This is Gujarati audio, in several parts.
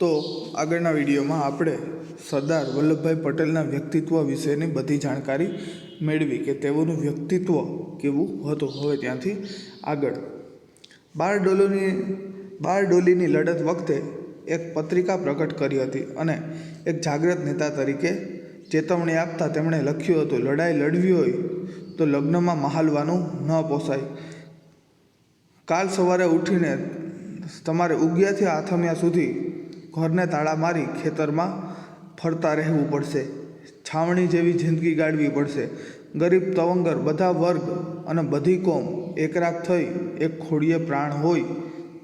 તો આગળના વિડીયોમાં આપણે સરદાર વલ્લભભાઈ પટેલના વ્યક્તિત્વ વિશેની બધી જાણકારી મેળવી કે તેઓનું વ્યક્તિત્વ કેવું હતું. હવે ત્યાંથી આગળ. બારડોલીની બારડોલીની લડત વખતે એક પત્રિકા પ્રગટ કરી હતી અને એક જાગૃત નેતા તરીકે ચેતવણી આપતા તેમણે લખ્યું હતું, લડાઈ લડવી હોય તો લગ્નમાં મહાલવાનું ન પોસાય. કાલ સવારે ઉઠીને તમારે ઉગ્યાથી આથમ્યા સુધી ઘરને તાળા મારી ખેતરમાં ફરતા રહેવું પડશે. છાવણી જેવી જિંદગી ગાળવી પડશે. ગરીબ તવંગર બધા વર્ગ અને બધી કોમ એકરાક થઈ એક ખોડીએ પ્રાણ હોય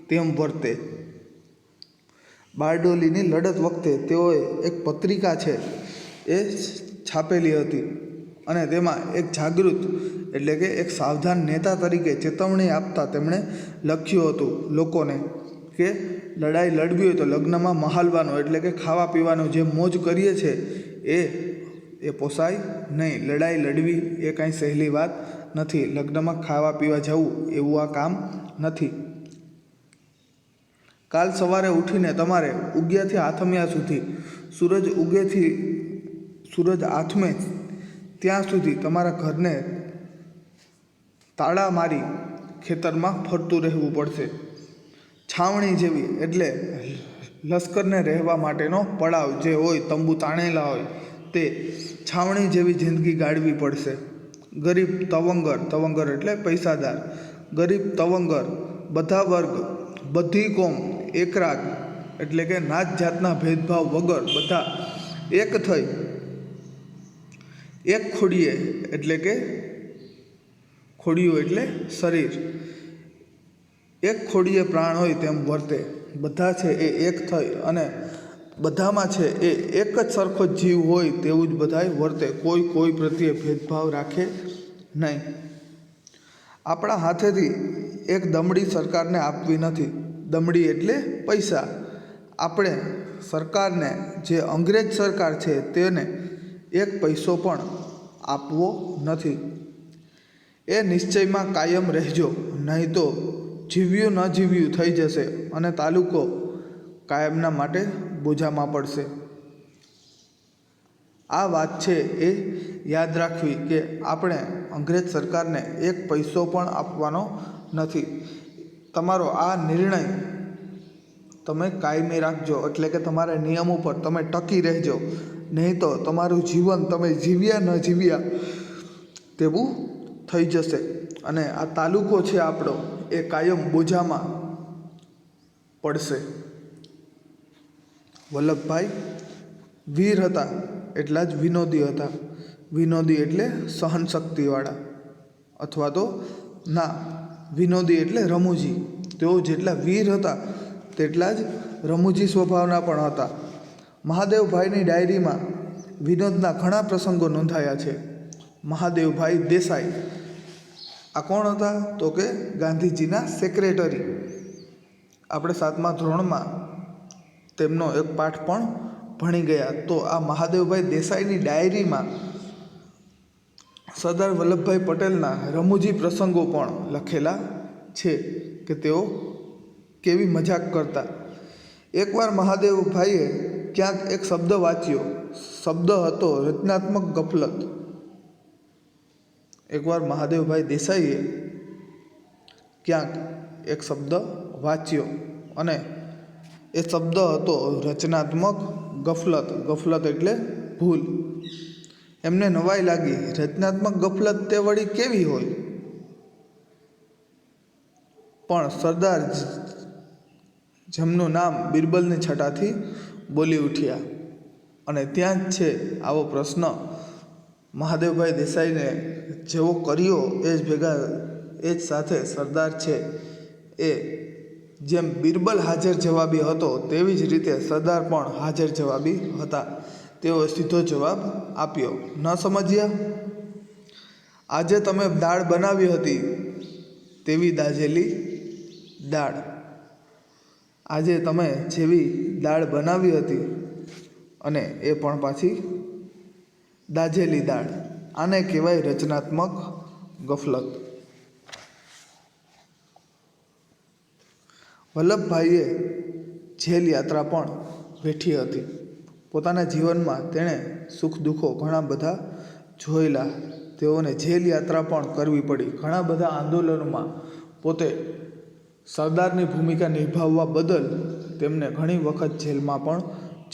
તેમ વર્તે. બારડોલીની લડત વખતે તેઓએ એક પત્રિકા છે એ છાપેલી હતી અને તેમાં એક જાગૃત એટલે કે એક સાવધાન નેતા તરીકે ચેતવણી આપતા તેમણે લખ્યું હતું લોકોને કે લડાઈ લડવી હોય તો લગ્નમાં મહાલવાનું, એટલે કે ખાવા પીવાનું જે મોજ કરીએ છે, એ એ પોસાય નહીં. લડાઈ લડવી એ કાંઈ સહેલી વાત નથી. લગ્નમાં ખાવા પીવા જવું એવું આ કામ નથી. કાલ સવારે ઉઠીને તમારે ઉગ્યાથી આથમ્યા સુધી, સૂરજ ઉગેથી, સૂરજ આથમે ત્યાં સુધી તમારા ઘરને તાળા મારી ખેતરમાં ફરતું રહેવું પડશે. છાવણી જેવી, એટલે લશ્કરને રહેવા માટેનો પડાવ જે હોય, તંબુ તાણેલા હોય, તે છાવણી જેવી જિંદગી ગાળવી પડશે. ગરીબ તવંગર તવંગર એટલે પૈસાદાર. ગરીબ તવંગર, બધા વર્ગ, બધી કોમ, એકરાગ, એટલે કે નાત જાતના ભેદભાવ વગર બધા એક થઈ. એક ખોડીએ, એટલે કે ખોડિયું એટલે શરીર. એક ખોડીએ પ્રાણ હોય તેમ વર્તે. બધા છે એ એક થઈ અને બધામાં છે એ એક જ સરખો જીવ હોય તેવું જ બધાય વર્તે. કોઈ કોઈ પ્રત્યે ભેદભાવ રાખે નહીં. આપણા હાથેથી એક દમડી સરકારને આપવી નથી. દમડી એટલે પૈસા. આપણે સરકારને, જે અંગ્રેજ સરકાર છે તેને એક પૈસો પણ આપવો નથી. એ નિશ્ચયમાં કાયમ રહેજો. નહીં તો જીવ્યું ન જીવ્યું થઈ જશે અને તાલુકો કાયમના માટે બોજામાં પડશે. આ વાત છે એ યાદ રાખવી કે આપણે અંગ્રેજ સરકારને એક પૈસો પણ આપવાનો નથી. તમારો આ નિર્ણય તમે કાયમી રાખજો એટલે કે તમારા નિયમ ઉપર તમે ટકી રહેજો. નહીં તો તમારું જીવન તમે જીવ્યા ન જીવ્યા તેવું થઈ જશે. અને આ તાલુકો છે આપણો. એ કાયમ બોજામાં પડશે. વલ્લભભાઈ વીર હતા એટલા જ વિનોદી હતા. વિનોદી એટલે સહનશક્તિવાળા અથવા તો ના, વિનોદી એટલે રમૂજી. તેઓ જેટલા વીર હતા તેટલા જ રમૂજી સ્વભાવના પણ હતા. મહાદેવભાઈની ડાયરીમાં વિનોદના ઘણા પ્રસંગો નોંધાયા છે. મહાદેવભાઈ દેસાઈ આ કોણ હતા? તો કે ગાંધીજીના સેક્રેટરી આપણે સાતમા ધોરણમાં તેમનો એક પાઠ પણ ભણી ગયા. તો આ મહાદેવભાઈ દેસાઈની ડાયરીમાં સરદાર વલ્લભભાઈ પટેલના રમૂજી પ્રસંગો પણ લખેલા છે કે તેઓ કેવી મજાક કરતા. એકવાર મહાદેવભાઈએ ક્યાંક એક શબ્દ વાંચ્યો. શબ્દ હતો રચનાત્મક ગફલત. એકવાર મહાદેવભાઈ દેસાઈએ ક્યાંક એક શબ્દ વાંચ્યો અને એ શબ્દ હતો રચનાત્મક ગફલત. ગફલત એટલે ભૂલ. એમને નવાઈ લાગી. રચનાત્મક ગફલત તે વળી કેવી હોય? પણ સરદાર જેમનું નામ બિરબલની છટાથી બોલી ઉઠ્યા. અને ત્યાં જ છે આવો પ્રશ્ન મહાદેવભાઈ દેસાઈને જેવો કર્યો એ જ ભેગા, એ જ સાથે સરદાર છે. એ જેમ બિરબલ હાજર જવાબી હતો, તેવી જ રીતે સરદાર પણ હાજર જવાબી હતા. તેઓએ સીધો જવાબ આપ્યો. ન સમજ્યા? આજે તમે દાળ બનાવી હતી, તેવી દાજેલી દાળ. આજે તમે જેવી દાળ બનાવી હતી, અને એ પણ પાછી દાજેલી દાળ. આને કહેવાય રચનાત્મક ગફલત. વલ્લભભાઈએ જેલ યાત્રા પણ વેઠી હતી. પોતાના જીવનમાં તેણે સુખ દુઃખો ઘણા બધા જોયેલા. તેઓને જેલ યાત્રા પણ કરવી પડી. ઘણા બધા આંદોલનોમાં પોતે સરદારની ભૂમિકા નિભાવવા બદલ તેમને ઘણી વખત જેલમાં પણ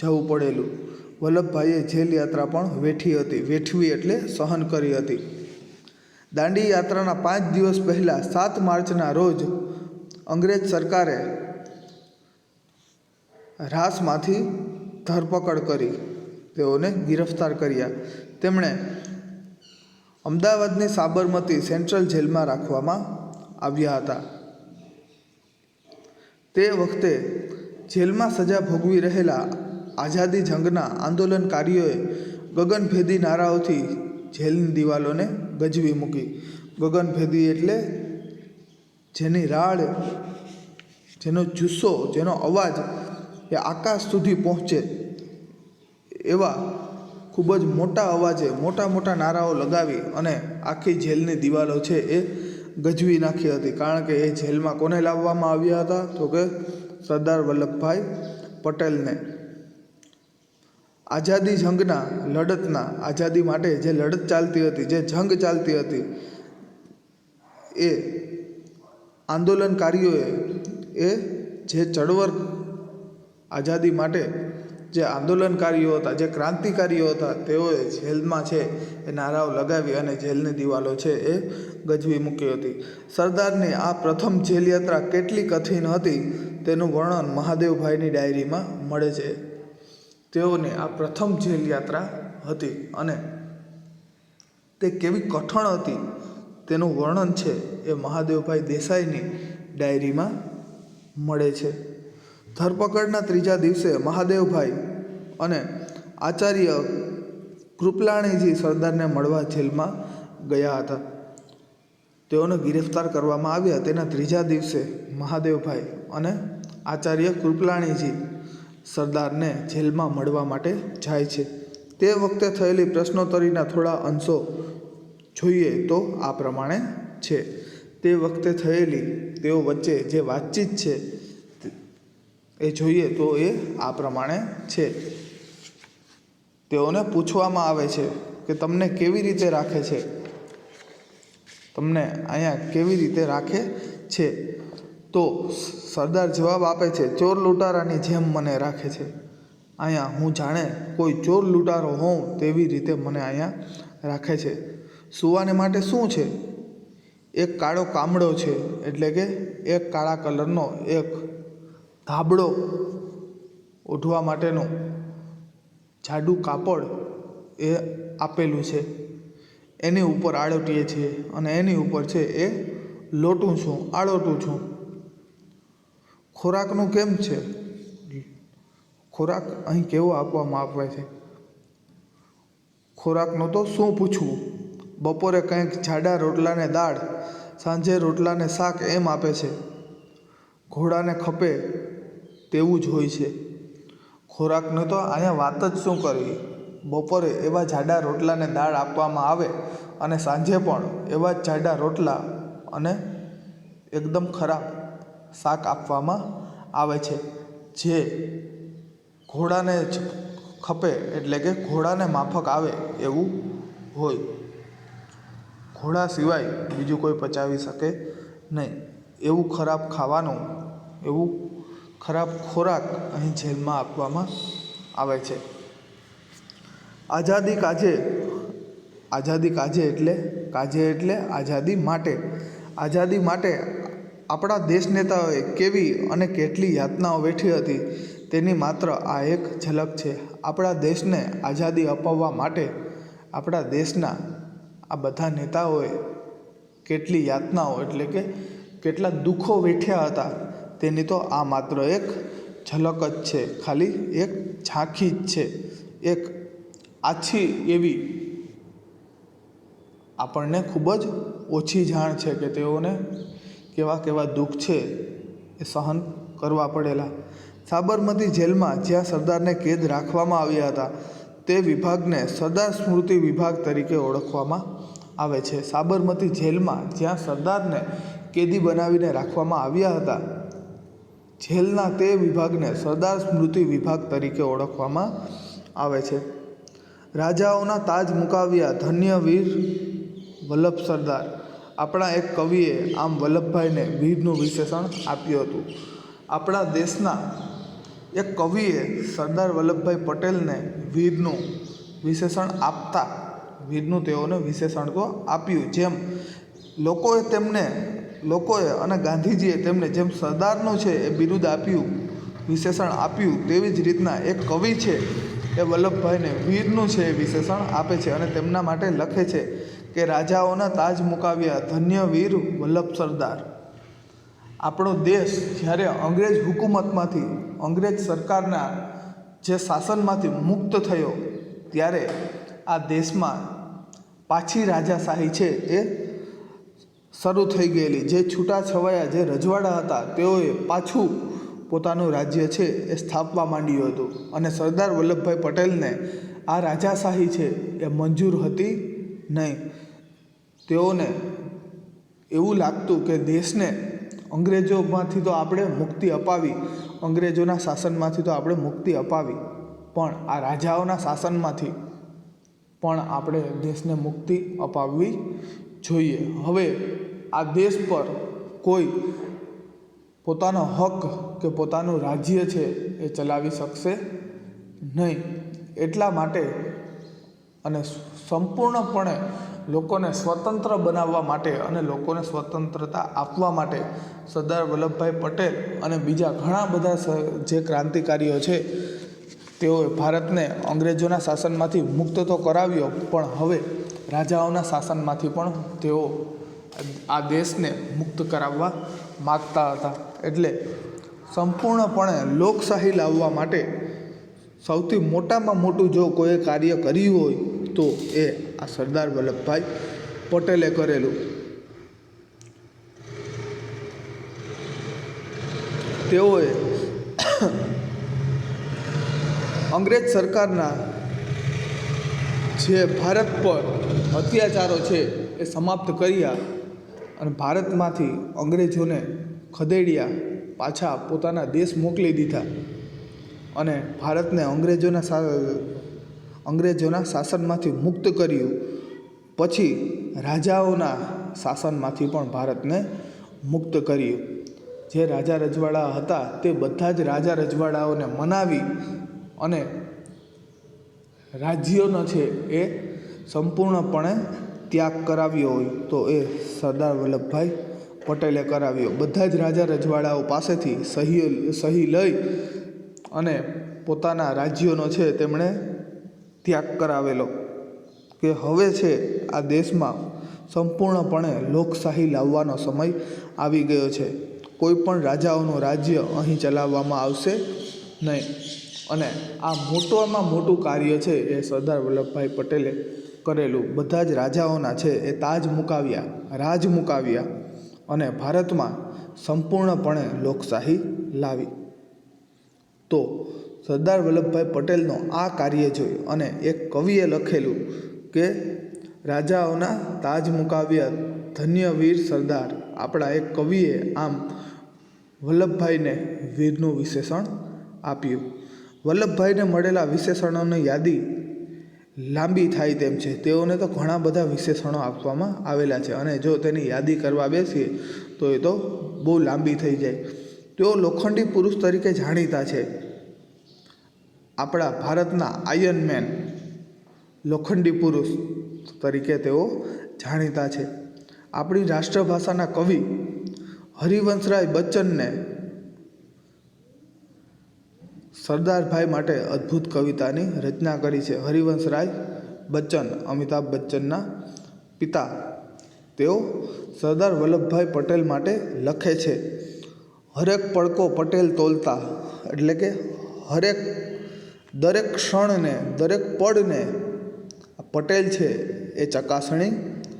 જવું પડેલું. વલ્લભભાઈએ જેલ યાત્રા પણ વેઠી હતી, વેઠવી એટલે સહન કરી હતી. દાંડી યાત્રાના પાંચ દિવસ પહેલાં સાત માર્ચના રોજ અંગ્રેજ સરકારે રાસમાંથી ધરપકડ કરી. તેઓને ગિરફ્તાર કર્યા. તેમણે અમદાવાદની સાબરમતી સેન્ટ્રલ જેલમાં રાખવામાં આવ્યા હતા. તે વખતે જેલમાં સજા ભોગવી રહેલા આઝાદી જંગના આંદોલનકારીઓએ ગગનભેદી નારાઓથી જેલની દિવાલોને ગજવી મૂકી. ગગનભેદી એટલે જેની રાડ જેનો જુસ્સો, જેનો અવાજ એ આકાશ સુધી પહોંચે એવા ખૂબ જ મોટા અવાજે મોટા મોટા નારાઓ લગાવી અને આખી જેલની દિવાલો છે એ ગજવી નાખી હતી. કારણ કે એ જેલમાં કોને લાવવામાં આવ્યા હતા? તો કે સરદાર વલ્લભભાઈ પટેલને. આઝાદી જંગના લડતના, આઝાદી માટે જે લડત ચાલતી હતી, જે જંગ ચાલતી હતી, એ આંદોલનકારીઓએ, એ જે ચળવળ આઝાદી માટે જે આંદોલનકારીઓ હતા, જે ક્રાંતિકારીઓ હતા, તેઓએ જેલમાં છે એ નારાઓ લગાવી અને જેલની દિવાલો છે એ ગજવી મૂકી હતી. સરદારની આ પ્રથમ જેલ યાત્રા કેટલી કઠિન હતી તેનું વર્ણન મહાદેવભાઈની ડાયરીમાં મળે છે. તેઓની આ પ્રથમ જેલ યાત્રા હતી અને તે કેવી કઠણ હતી તેનું વર્ણન છે એ મહાદેવભાઈ દેસાઈની ડાયરીમાં મળે છે. ધરપકડના ત્રીજા દિવસે મહાદેવભાઈ અને આચાર્ય કૃપલાણીજી સરદારને મળવા જેલમાં ગયા હતા. તેઓને ગિરફ્તાર કરવામાં આવ્યા. તેના ત્રીજા દિવસે મહાદેવભાઈ અને આચાર્ય કૃપલાણીજી સરદારને જેલમાં મળવા માટે જાય છે. તે વખતે થયેલી પ્રશ્નોત્તરીના થોડા અંશો જોઈએ તો આ પ્રમાણે છે. તે વખતે થયેલી તેઓ વચ્ચે જે વાતચીત છે એ જોઈએ તો એ આ પ્રમાણે છે. તેઓને પૂછવામાં આવે છે કે તમને કેવી રીતે રાખે છે? તમને અહીંયા કેવી રીતે રાખે છે? તો સરદાર જવાબ આપે છે, ચોર લૂંટારાની જેમ મને રાખે છે. અહીંયા હું જાણે કોઈ ચોર લૂંટારો હોઉં તેવી રીતે મને અહીંયા રાખે છે. સુવાને માટે શું છે? એક કાળો કામડો છે, એટલે કે એક કાળા કલરનો એક ધાબળો ઓઢવા માટેનું જાડું કાપડ એ આપેલું છે. એની ઉપર આળોટીએ છીએ અને એની ઉપર છે એ લોટું છું આળોટું છું. ખોરાકનું કેમ છે? ખોરાક અહીં કેવો આપવામાં આવે છે? ખોરાકનું તો શું પૂછવું? બપોરે કંઈક જાડા રોટલાને દાળ, સાંજે રોટલાને શાક એમ આપે છે. ઘોડાને ખપે તેવું જ હોય છે. ખોરાકને તો અહીંયા વાત જ શું કરવી? બપોરે એવા જાડા રોટલાને દાળ આપવામાં આવે અને સાંજે પણ એવા જ જાડા રોટલા અને એકદમ ખરાબ. શાક આપવામાં આવે છે, જે ઘોડાને જ ખપે એટલે કે ઘોડાને માફક આવે એવું હોય. ઘોડા સિવાય બીજું કોઈ પચાવી શકે નહીં. એવું ખરાબ ખાવાનું, એવું ખરાબ ખોરાક અહીં જેલમાં આપવામાં આવે છે. આઝાદી કાજે આઝાદી કાજે એટલે કાજે એટલે આઝાદી માટે. આઝાદી માટે આપણા દેશ નેતાઓએ કેવી અને કેટલી યાતનાઓ વેઠી હતી તેની માત્ર આ એક ઝલક છે. આપણા દેશને આઝાદી અપાવવા માટે આપણા દેશના આ બધા નેતાઓએ કેટલી યાતનાઓ એટલે કે કેટલા દુઃખો વેઠ્યા હતા તેની તો આ માત્ર એક ઝલક જ છે. ખાલી એક ઝાંખી જ છે. એક આછી એવી આપણને ખૂબ જ ઓછી જાણ છે કે તેઓને કેવા કેવા દુઃખ છે એ સહન કરવા પડેલા. સાબરમતી જેલમાં જ્યાં સરદારને કેદ રાખવામાં આવ્યા હતા, તે વિભાગને સરદાર સ્મૃતિ વિભાગ તરીકે ઓળખવામાં આવે છે. સાબરમતી જેલમાં જ્યાં સરદારને કેદી બનાવીને રાખવામાં આવ્યા હતા, જેલના તે વિભાગને સરદાર સ્મૃતિ વિભાગ તરીકે ઓળખવામાં આવે છે. રાજાઓના તાજ મુકાવ્યા ધન્ય વીર વલ્લભ સરદાર આપણા એક કવિએ આમ વલ્લભભાઈને વીરનું વિશેષણ આપ્યું હતું. આપણા દેશના એક કવિએ સરદાર વલ્લભભાઈ પટેલને વીરનું વિશેષણ આપતા વીરનું તેઓને વિશેષણ તો આપ્યું. જેમ લોકોએ તેમને, લોકોએ અને ગાંધીજીએ તેમને જેમ સરદારનું છે એ બિરુદ આપ્યું, વિશેષણ આપ્યું, તેવી જ રીતના એક કવિ છે એ વલ્લભભાઈને વીરનું છે એ વિશેષણ આપે છે અને તેમના માટે લખે છે. કે રાજાઓના તાજ મુકાવ્યા ધન્ય વીર વલ્લભ સરદાર. આપણો દેશ જ્યારે અંગ્રેજ હુકુમતમાંથી, અંગ્રેજ સરકારના જે શાસનમાંથી મુક્ત થયો, ત્યારે આ દેશમાં પાછી રાજાશાહી છે એ શરૂ થઈ ગયેલી. જે છૂટાછવાયા જે રજવાડા હતા, તેઓએ પાછું પોતાનું રાજ્ય છે એ સ્થાપવા માંડ્યું હતું. અને સરદાર વલ્લભભાઈ પટેલને આ રાજાશાહી છે એ મંજૂર હતી નહીં. તેઓને એવું લાગતું કે દેશને અંગ્રેજોમાંથી તો આપણે મુક્તિ અપાવી, અંગ્રેજોના શાસનમાંથી તો આપણે મુક્તિ અપાવી, પણ આ રાજાઓના શાસનમાંથી પણ આપણે દેશને મુક્તિ અપાવવી જોઈએ. હવે આ દેશ પર કોઈ પોતાનો હક કે પોતાનું રાજ્ય છે એ ચલાવી શકશે નહીં. એટલા માટે અને સંપૂર્ણપણે લોકોને સ્વતંત્ર બનાવવા માટે અને લોકોને સ્વતંત્રતા આપવા માટે સરદાર વલ્લભભાઈ પટેલ અને બીજા ઘણા બધા જે ક્રાંતિકારીઓ છે, તેઓએ ભારતને અંગ્રેજોના શાસનમાંથી મુક્ત તો કરાવ્યો, પણ હવે રાજાઓના શાસનમાંથી પણ તેઓ આ દેશને મુક્ત કરાવવા માગતા હતા. એટલે સંપૂર્ણપણે લોકશાહી લાવવા માટે સૌથી મોટામાં મોટું જો કોઈએ કાર્ય કર્યું હોય, તો એ આ સરદાર વલ્લભભાઈ પટેલે કરેલું. તેઓએ અંગ્રેજ સરકારના જે ભારત પર અત્યાચારો છે એ સમાપ્ત કર્યા અને ભારતમાંથી અંગ્રેજોને ખદેડ્યા, પાછા પોતાના દેશ મોકલી દીધા અને ભારતને અંગ્રેજોના અંગ્રેજોના શાસનમાંથી મુક્ત કર્યું. પછી રાજાઓના શાસનમાંથી પણ ભારતને મુક્ત કર્યું. જે રાજા રજવાડા હતા તે બધા જ રાજા રજવાડાઓને મનાવી અને રાજ્યોનો છે એ સંપૂર્ણપણે ત્યાગ કરાવ્યો હોય તો એ સરદાર વલ્લભભાઈ પટેલે કરાવ્યો. બધા જ રાજા રજવાડાઓ પાસેથી સહી સહી લઈ અને પોતાના રાજ્યોનો છે, તેમણે ત્યાગ કરાવેલો કે હવે છે આ દેશમાં સંપૂર્ણપણે લોકશાહી લાવવાનો સમય આવી ગયો છે. કોઈ પણ રાજાઓનું રાજ્ય અહીં ચલાવવામાં આવશે નહીં. અને આ મોટામાં મોટું કાર્ય છે એ સરદાર વલ્લભભાઈ પટેલે કરેલું. બધા જ રાજાઓના છે એ તાજ મુકાવ્યા, રાજ મુકાવ્યા અને ભારતમાં સંપૂર્ણપણે લોકશાહી લાવી. તો સરદાર વલ્લભભાઈ પટેલનો આ કાર્ય જોયું અને એક કવિએ લખેલું કે, રાજાઓના તાજ મુકાવ્યા ધન્ય વીર સરદાર. આપણા એક કવિએ આમ વલ્લભભાઈને વીરનું વિશેષણ આપ્યું. વલ્લભભાઈને મળેલા વિશેષણોની યાદી લાંબી થાય તેમ છે. તેઓને તો ઘણા બધા વિશેષણો આપવામાં આવેલા છે અને જો તેની યાદી કરવા બેસીએ, તો એ તો બહુ લાંબી થઈ જાય. તેઓ લોખંડી પુરુષ તરીકે જાણીતા છે. આપણા ભારતના આયન મેન લોખંડી પુરુષ તરીકે તેઓ જાણીતા છે. આપણી રાષ્ટ્રભાષાના કવિ હરિવંશરાય બચ્ચનને સરદારભાઈ માટે અદ્ભુત કવિતાની રચના કરી છે. હરિવંશરાય બચ્ચન, અમિતાભ બચ્ચનના પિતા. તેઓ સરદાર વલ્લભભાઈ પટેલ માટે લખે છે. હરેક પડકો પટેલ તોલતા, એટલે કે હરેક દરેક ક્ષણને, દરેક પળને પટેલ છે એ ચકાસણી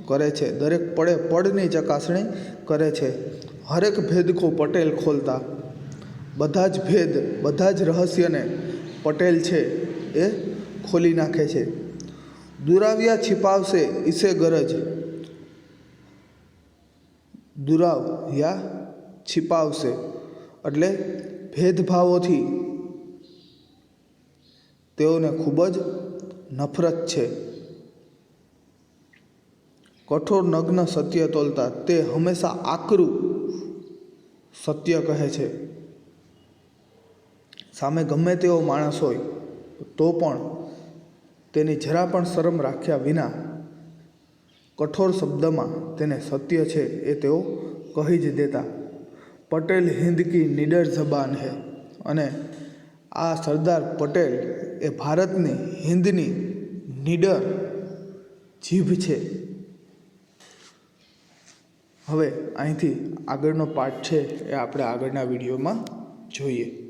કરે છે. દરેક પળે પળની ચકાસણી કરે છે. હરેક ભેદકો પટેલ ખોલતા. બધા જ ભેદ, બધા જ રહસ્યને પટેલ છે એ ખોલી નાખે છે. દુરાવ્યા છિપાવશે ઈસે ગરજ. દુરાવ યા છિપાવશે. એટલે ભેદભાવોથી તેઓને ખૂબ જ નફરત છે. કઠોર નગ્ન સત્ય તોલતા તે હંમેશા આકરું સત્ય કહે છે. સામે ગમે તેવો માણસ હોય, તો પણ તેની જરા પણ શરમ રાખ્યા વિના કઠોર શબ્દમાં તેને સત્ય છે એ તેઓ કહી જ દેતા. પટેલ હિન્દ કી નિડર જબાન હે અને આ સરદાર પટેલ એ ભારતની હિન્દની નીડર જીભ છે. હવે અહીંથી આગળનો પાઠ છે એ આપણે આગળના વિડીયોમાં જોઈએ.